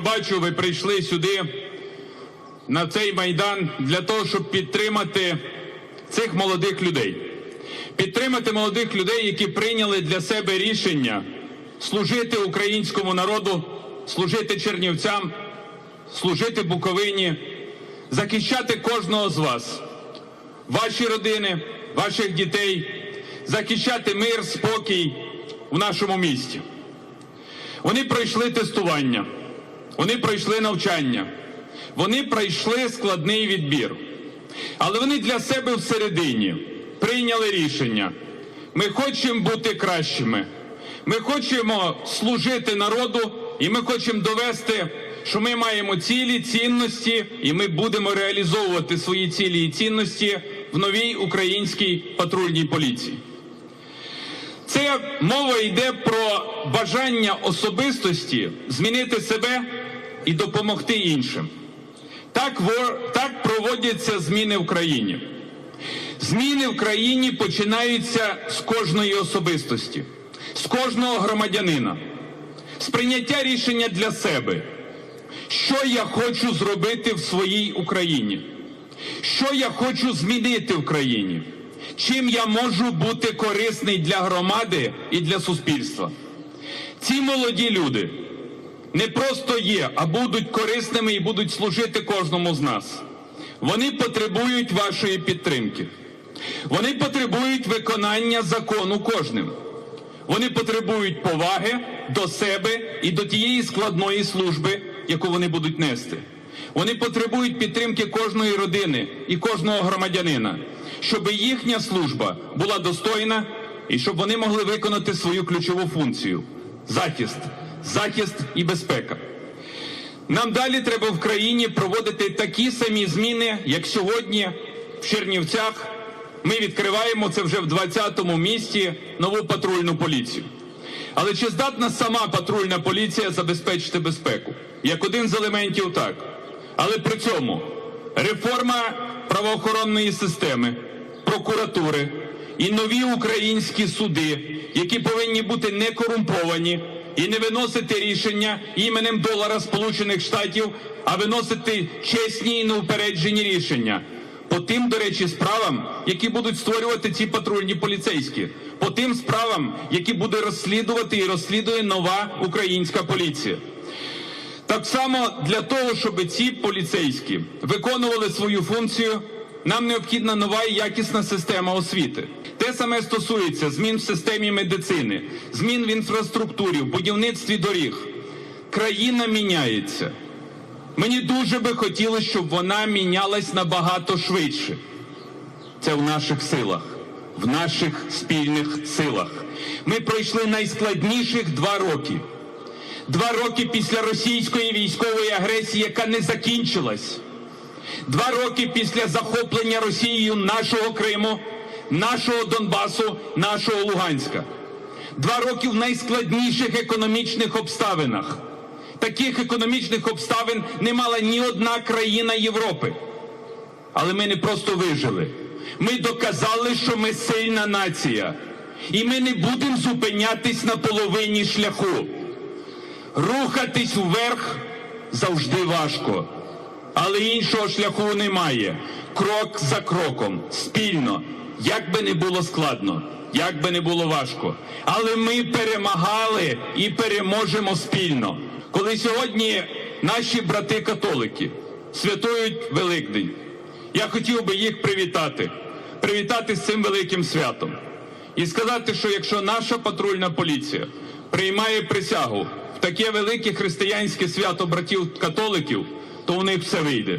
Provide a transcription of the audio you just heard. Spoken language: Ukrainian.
Бачу, ви прийшли сюди на цей майдан для того, щоб підтримати цих молодих людей, підтримати молодих людей, які прийняли для себе рішення служити українському народу, служити чернівцям, служити Буковині, захищати кожного з вас, ваші родини, ваших дітей, захищати мир, спокій в нашому місті. Вони пройшли тестування, вони пройшли навчання, вони пройшли складний відбір. Але вони для себе всередині прийняли рішення. Ми хочемо бути кращими. Ми хочемо служити народу, і ми хочемо довести, що ми маємо цілі цінності, і ми будемо реалізовувати свої цілі і цінності в новій українській патрульній поліції. Це мова йде про бажання особистості змінити себе і допомогти іншим. Так, так проводяться зміни в країні. Зміни в країні починаються з кожної особистості, з кожного громадянина, з прийняття рішення для себе, що я хочу зробити в своїй Україні, що я хочу змінити в країні, чим я можу бути корисний для громади і для суспільства. Ці молоді люди не просто є, а будуть корисними і будуть служити кожному з нас. Вони потребують вашої підтримки. Вони потребують виконання закону кожним. Вони потребують поваги до себе і до тієї складної служби, яку вони будуть нести. Вони потребують підтримки кожної родини і кожного громадянина, щоб їхня служба була достойна і щоб вони могли виконати свою ключову функцію захист, захист і безпека. Нам далі треба в країні проводити такі самі зміни, як сьогодні в Чернівцях. Ми відкриваємо це вже в 20-му місті нову патрульну поліцію. Але чи здатна сама патрульна поліція забезпечити безпеку? Як один з елементів так. Але при цьому реформа правоохоронної системи, прокуратури і нові українські суди, які повинні бути не корумповані і не виносити рішення іменем долара Сполучених Штатів, а виносити чесні і неупереджені рішення. По тим, до речі, справам, які будуть створювати ці патрульні поліцейські, по тим справам, які буде розслідувати і розслідує нова українська поліція. Так само для того, щоб ці поліцейські виконували свою функцію, нам необхідна нова і якісна система освіти. Те саме стосується змін в системі медицини, змін в інфраструктурі, в будівництві доріг. Країна міняється. Мені дуже би хотілося, щоб вона мінялась набагато швидше. Це в наших силах, в наших спільних силах. Ми пройшли найскладніших два роки. Два роки після російської військової агресії, яка не закінчилась. Два роки після захоплення Росією нашого Криму, нашого Донбасу, нашого Луганська. Два роки в найскладніших економічних обставинах. Таких економічних обставин не мала ні одна країна Європи. Але ми не просто вижили. Ми доказали, що ми сильна нація. І ми не будемо зупинятись на половині шляху. Рухатись вверх завжди важко, але іншого шляху немає. Крок за кроком, спільно, як би не було складно, як би не було важко. Але ми перемагали і переможемо спільно. Коли сьогодні наші брати-католики святують Великдень, я хотів би їх привітати, привітати з цим великим святом і сказати, що якщо наша патрульна поліція приймає присягу в таке велике християнське свято братів католиків, то у них все вийде.